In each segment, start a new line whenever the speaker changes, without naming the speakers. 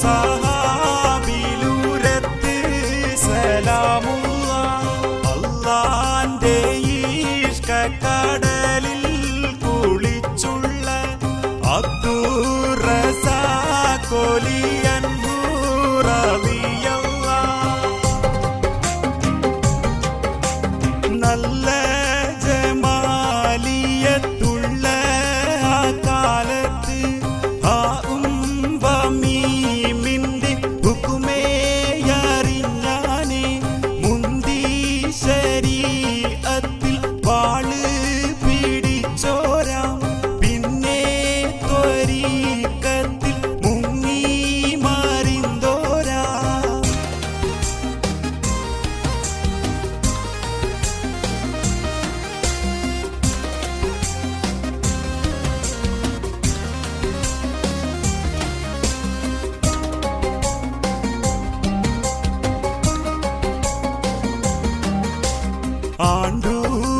saha. Andur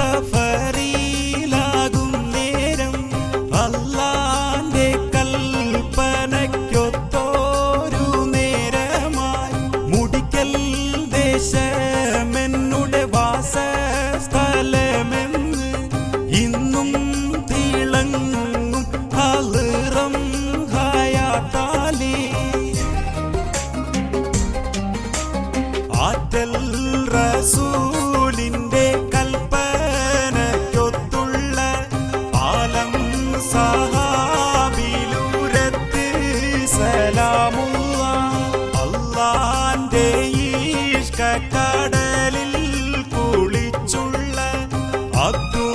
suffer കടലിൽ കുളിച്ചുള്ള അബ്ദുറസാക്കോലിയൻ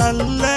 നല്ല